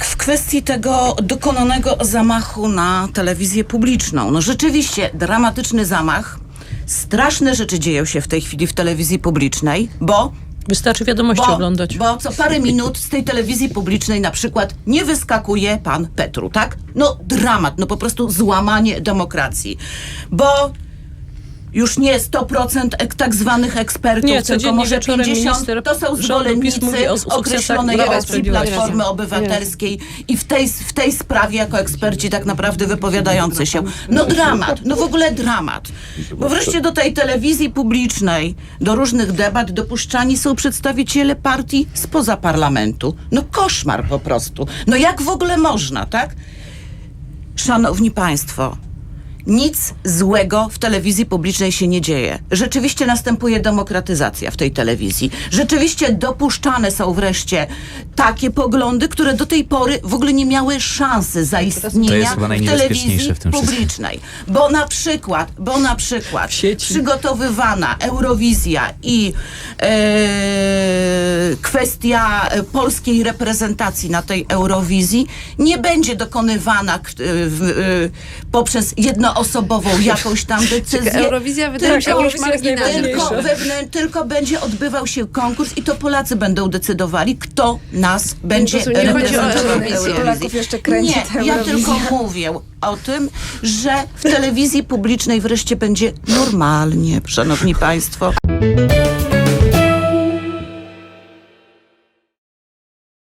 w kwestii tego dokonanego zamachu na telewizję publiczną. No rzeczywiście, dramatyczny zamach. Straszne rzeczy dzieją się w tej chwili w telewizji publicznej, bo Wystarczy wiadomości bo, oglądać. bo co parę minut z tej telewizji publicznej na przykład nie wyskakuje pan Petru, tak? No dramat, no po prostu złamanie demokracji. Bo już nie 100% ek, tak zwanych ekspertów, Nie, tylko może wieczorem 50, minister to są zwolennicy o określonej opcji. Platformy Obywatelskiej i w tej, w tej sprawie jako eksperci tak naprawdę wypowiadający się. No dramat, no w ogóle dramat. Bo wreszcie do tej telewizji publicznej, do różnych debat dopuszczani są przedstawiciele partii spoza parlamentu. No koszmar po prostu. No jak w ogóle można, tak? Szanowni Państwo, nic złego w telewizji publicznej się nie dzieje. Rzeczywiście następuje demokratyzacja w tej telewizji. Rzeczywiście dopuszczane są wreszcie takie poglądy, które do tej pory w ogóle nie miały szansy zaistnienia w telewizji w publicznej. Bo na przykład, bo na przykład przygotowywana Eurowizja i e, kwestia e, polskiej reprezentacji na tej Eurowizji nie będzie dokonywana w, e, poprzez jednoosobową jakąś tam decyzję. Eurowizja wydaje mi się. Tylko, wewnę- tylko będzie odbywał się konkurs i to Polacy będą decydowali, kto nas będzie prostu nie chodzi o reprezentował w. Eurowizji. Nie, ja tylko mówię o tym, że w telewizji publicznej wreszcie będzie normalnie, szanowni państwo.